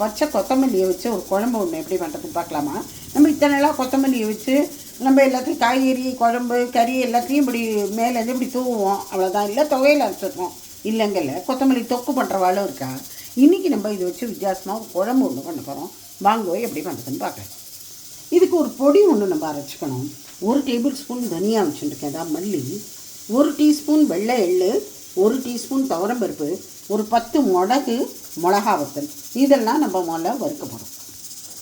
பச்சை கொத்தமல்லியை வச்சு ஒரு குழம்பு ஒன்று எப்படி பண்ணுறதுன்னு பார்க்கலாமா? நம்ம இத்தனை நாளாக கொத்தமல்லியை வச்சு நம்ம எல்லாத்தையும் காய்கறி குழம்பு கறி எல்லாத்தையும் இப்படி மேலேருந்து இப்படி தூவுவோம். அவ்வளோதான் இல்லை தொகையில் அரைச்சிருக்கோம் இல்லைங்கல்ல கொத்தமல்லி தொக்கு பண்ணுறவாளும் இருக்கா? இன்றைக்கி நம்ம இதை வச்சு வித்தியாசமாக ஒரு குழம்பு ஒன்று பண்ண போகிறோம் வாங்குவோம் எப்படி பண்ணுறதுன்னு பார்க்கலாம். இதுக்கு ஒரு பொடி ஒன்று நம்ம அரைச்சிக்கணும். ஒரு டேபிள் ஸ்பூன் தனியாக வச்சுருக்கேன். அதான் மல்லி. ஒரு டீஸ்பூன் வெள்ளை எள்ளு ஒரு டீஸ்பூன் துவரம்பருப்பு ஒரு பத்து மிளகு மிளகா வத்தல். இதெல்லாம் நம்ம முதல்ல வறுக்க போகிறோம்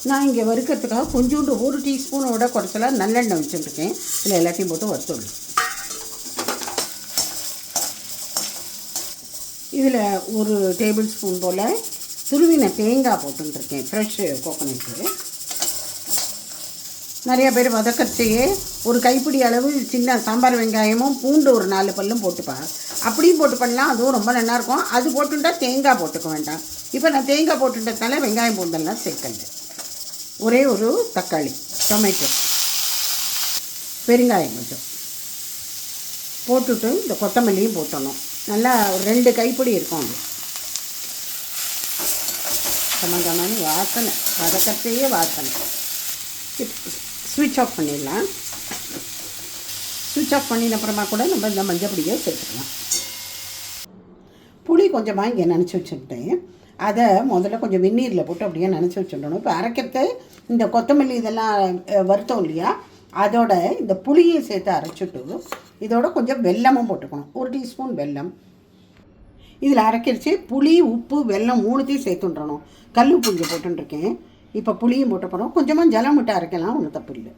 நான் இங்கே வறுக்கிறதுக்காக கொஞ்சோண்டு ஒரு டீஸ்பூனோட குறைச்சலாக நல்லெண்ணெய் வச்சுருக்கேன். இதில் எல்லாத்தையும் போட்டு வறுத்துடணும் இதில் ஒரு டேபிள் ஸ்பூன் போல் துருவின தேங்காய் போட்டுருக்கேன். ஃப்ரெஷ்ஷு கோகோனட்டு நிறைய பேர் வதக்கத்தையே ஒரு கைப்பிடி அளவு சின்ன சாம்பார் வெங்காயமும் பூண்டு ஒரு நாலு பல்லும் போட்டுப்பா. அப்படியும் போட்டு பண்ணலாம். அதுவும் ரொம்ப நல்லாயிருக்கும் அது போட்டுட்டா தேங்காய் போட்டுக்க வேண்டாம். இப்போ நான் தேங்காய் போட்டுட்டதால வெங்காயம் பூண்டெல்லாம் சேர்க்கல ஒரே ஒரு தக்காளி டொமேட்டோ பெருங்காயம் கொஞ்சம். போட்டுட்டு இந்த கொத்தமல்லியும் போட்டணும். நல்லா ஒரு ரெண்டு கைப்பிடி இருக்கும் அது. சமந்தமான வாசனை. வதக்கத்தையே வாசனை. ஸ்விட்ச் ஆஃப் பண்ணிடலாம். ஸ்விட்ச் ஆஃப் பண்ணின அப்புறமா கூட நம்ம இந்த மஞ்சள் பொடியை சேர்த்துக்கலாம். புளி கொஞ்சமாக இங்கே நினச்சி வச்சுக்கிட்டேன். அதை முதல்ல கொஞ்சம் வெந்நீரில் போட்டு அப்படியே நினச்சி வச்சுடணும். இப்போ அரைக்கிறது இந்த கொத்தமல்லி இதெல்லாம் வருத்தம் வறுத்தோம் இல்லையா? அதோட இந்த புளியை சேர்த்து அரைச்சிட்டு இதோட கொஞ்சம் வெல்லமும் போட்டுக்கணும். ஒரு டீஸ்பூன் வெல்லம். இதில் அரைக்கிறச்சு புளி உப்பு வெல்லம் மூணுத்தையும் சேர்த்துன்றணும் கல் உப்பு இங்கே போட்டுருக்கேன் இப்போ புளியும் போட்ட போகிறோம் கொஞ்சமாக ஜலம் விட்டு அரைக்கலாம் ஒன்றும் தப்பு இல்லை.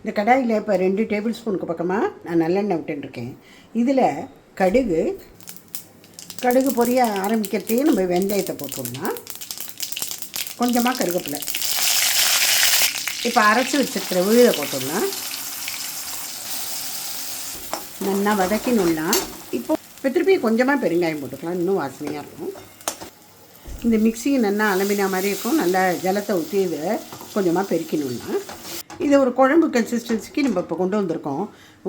இந்த கடாயில் இப்போ ரெண்டு டேபிள் ஸ்பூனுக்கு பக்கமாக நான் நல்லெண்ணெய் விட்டுருக்கேன் இதில் கடுகு கடுகு பொரிய ஆரம்பிக்கிறதையே நம்ம வெந்தயத்தை போட்டோம்னா கொஞ்சமாக கருவேப்பிலை. இப்போ அரைச்சி வச்சுருக்கிற விழுதை போட்டோம்னா நல்லா வதக்கினோம்னா இப்போ இப்போ திருப்பி கொஞ்சமாக பெருங்காயம் போட்டுக்கலாம் இன்னும் வாசனையாக இருக்கும். இந்த மிக்சியை நல்லா அலம்பின மாதிரி இருக்கும். நல்லா ஜலத்தை ஊற்றி இதை கொஞ்சமாக பெருக்கணும்னா இது ஒரு குழம்பு கன்சிஸ்டன்சிக்கு நம்ம இப்போ கொண்டு வந்திருக்கோம்.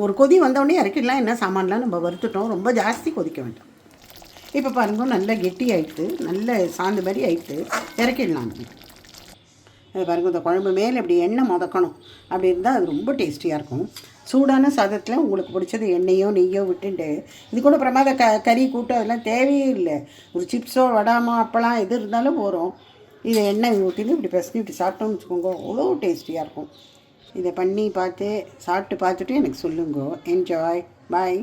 ஒரு கொதி வந்தோடனே இறக்கிடலாம். என்ன சாமான்லாம் நம்ம வறுத்துட்டோம். ரொம்ப ஜாஸ்தி கொதிக்க வேண்டாம். இப்போ பாருங்க நல்லா கெட்டி ஆயிட்டு நல்ல சாந்து மாதிரி ஆயிட்டு இறக்கிடலாம். நம்ம பாருங்க இந்த குழம்பு மேலே இப்படி எண்ணெய் முதக்கணும். அப்படி இருந்தால் அது ரொம்ப டேஸ்டியாக இருக்கும். சூடான சாதத்தில் உங்களுக்கு பிடிச்சது எண்ணெயோ நெய்யோ விட்டுட்டு இது கூட பிரமாத க கறி கூட்டம் அதெல்லாம் தேவையே இல்லை ஒரு சிப்ஸோ வடாமோ அப்பளம் எது இருந்தாலும் போகிறோம் இதை எண்ணெய் ஊற்றிட்டு இப்படி பசங்க இப்படி சாப்பிட்டோம்னு வச்சுக்கோங்க. அவ்வளோ டேஸ்டியாக இருக்கும். இதை பண்ணி பார்த்து சாப்பிட்டு பார்த்துட்டு எனக்கு சொல்லுங்க. என்ஜாய் பாய்